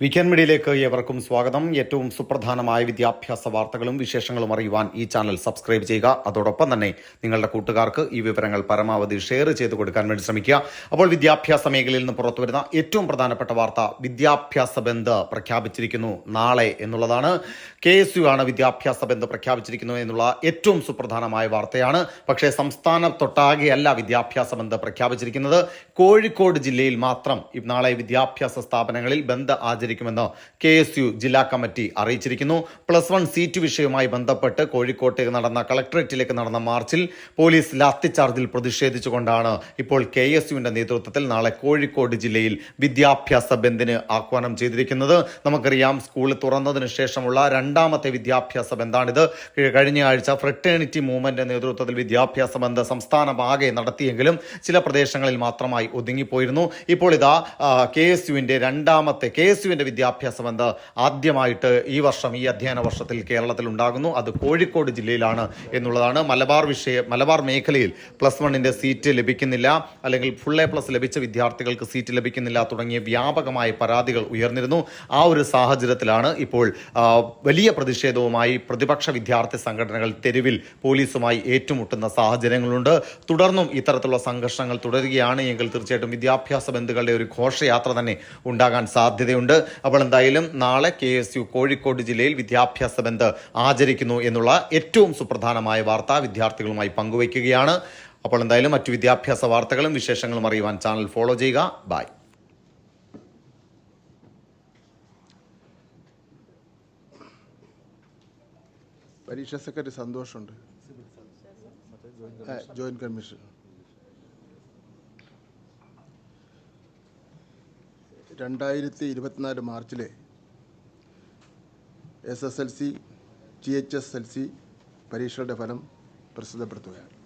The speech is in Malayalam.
വീക്കെൻഡ് മീഡിയയിലേക്ക് ഏവർക്കും സ്വാഗതം. ഏറ്റവും സുപ്രധാനമായ വിദ്യാഭ്യാസ വാർത്തകളും വിശേഷങ്ങളും അറിയുവാൻ ഈ ചാനൽ സബ്സ്ക്രൈബ് ചെയ്യുക. അതോടൊപ്പം തന്നെ നിങ്ങളുടെ കൂട്ടുകാർക്ക് ഈ വിവരങ്ങൾ പരമാവധി ഷെയർ ചെയ്ത് കൊടുക്കാൻ വേണ്ടി ശ്രമിക്കുക. അപ്പോൾ വിദ്യാഭ്യാസ മേഖലയിൽ നിന്ന് പുറത്തുവരുന്ന ഏറ്റവും പ്രധാനപ്പെട്ട വാർത്ത വിദ്യാഭ്യാസ ബന്ദ് പ്രഖ്യാപിച്ചിരിക്കുന്നു നാളെ എന്നുള്ളതാണ്. കെ എസ് യു ആണ് വിദ്യാഭ്യാസ ബന്ദ് പ്രഖ്യാപിച്ചിരിക്കുന്നു എന്നുള്ള ഏറ്റവും സുപ്രധാനമായ വാർത്തയാണ്. പക്ഷേ സംസ്ഥാനത്തൊട്ടാകെയല്ല വിദ്യാഭ്യാസ ബന്ദ് പ്രഖ്യാപിച്ചിരിക്കുന്നത്. കോഴിക്കോട് ജില്ലയിൽ മാത്രം നാളെ വിദ്യാഭ്യാസ സ്ഥാപനങ്ങളിൽ ബന്ദ് ആചരിക്കുമെന്ന് കെ എസ് യു ജില്ലാ കമ്മിറ്റി അറിയിച്ചിരിക്കുന്നു. പ്ലസ് വൺ സീറ്റ് വിഷയവുമായി ബന്ധപ്പെട്ട് കോഴിക്കോട്ടേക്ക് നടന്ന കളക്ടറേറ്റിലേക്ക് നടന്ന മാർച്ചിൽ പോലീസ് ലാത്തിച്ചാർജിൽ പ്രതിഷേധിച്ചുകൊണ്ടാണ് ഇപ്പോൾ കെ എസ് യുവിന്റെ നേതൃത്വത്തിൽ നാളെ കോഴിക്കോട് ജില്ലയിൽ വിദ്യാഭ്യാസ ബന്ദിന് ആഹ്വാനം ചെയ്തിരിക്കുന്നത്. നമുക്കറിയാം സ്കൂൾ തുറന്നതിന് ശേഷമുള്ള രണ്ടാമത്തെ വിദ്യാഭ്യാസ ബന്ദാണിത്. കഴിഞ്ഞ ആഴ്ച ഫ്രട്ടേണിറ്റി മൂവ്മെന്റ് നേതൃത്വത്തിൽ വിദ്യാഭ്യാസ ബന്ദ് സംസ്ഥാനമാകെ നടത്തിയെങ്കിലും ചില പ്രദേശങ്ങളിൽ മാത്രമായി ഒതുങ്ങിപ്പോയിരുന്നു. ഇപ്പോൾ ഇതാ കെ എസ് യുവിന്റെ രണ്ടാമത്തെ കെ എസ് യുവിന്റെ വിദ്യാഭ്യാസ ബന്ദ് ആദ്യമായിട്ട് ഈ വർഷം ഈ അധ്യയന വർഷത്തിൽ കേരളത്തിൽ ഉണ്ടാകുന്നു. അത് കോഴിക്കോട് ജില്ലയിലാണ് എന്നുള്ളതാണ്. മലബാർ വിഷയ മലബാർ മേഖലയിൽ പ്ലസ് വണ്ണിന്റെ സീറ്റ് ലഭിക്കുന്നില്ല. അല്ലെങ്കിൽ ഫുൾ എ പ്ലസ് ലഭിച്ച വിദ്യാർത്ഥികൾക്ക് സീറ്റ് ലഭിക്കുന്നില്ല തുടങ്ങിയ വ്യാപകമായ പരാതികൾ ഉയർന്നിരുന്നു. ആ ഒരു സാഹചര്യത്തിലാണ് ഇപ്പോൾ വലിയ പ്രതിഷേധവുമായി പ്രതിപക്ഷ വിദ്യാർത്ഥി സംഘടനകൾ തെരുവിൽ പോലീസുമായി ഏറ്റുമുട്ടുന്ന സാഹചര്യങ്ങളുണ്ട്. തുടർന്നും ഇത്തരത്തിലുള്ള സംഘർഷങ്ങൾ തുടരുകയാണ്. എങ്കിൽ തീർച്ചയായിട്ടും വിദ്യാഭ്യാസ ബന്ധുക്കളുടെ ഒരു ഘോഷയാത്ര തന്നെ ഉണ്ടാകാൻ സാധ്യതയുണ്ട്. അപ്പോൾ എന്തായാലും നാളെ കെ എസ് യു കോഴിക്കോട് ജില്ലയിൽ വിദ്യാഭ്യാസ ബന്ദ് ആചരിക്കുന്നു എന്നുള്ള ഏറ്റവും സുപ്രധാനമായ വാർത്ത വിദ്യാർത്ഥികളുമായി പങ്കുവയ്ക്കുകയാണ്. അപ്പോൾ എന്തായാലും മറ്റു വിദ്യാഭ്യാസ വാർത്തകളും വിശേഷങ്ങളും അറിയുവാൻ ചാനൽ ഫോളോ ചെയ്യുക. ബൈ. പരീക്ഷാ സെക്രട്ടറി സന്തോഷമുണ്ട് ജോയിന്റ് കമ്മീഷൻ രണ്ടായിരത്തി ഇരുപത്തിനാല് മാർച്ചിലെ S S L C G H S S L പരീക്ഷകളുടെ ഫലം പ്രസിദ്ധപ്പെടുത്തുകയാണ്.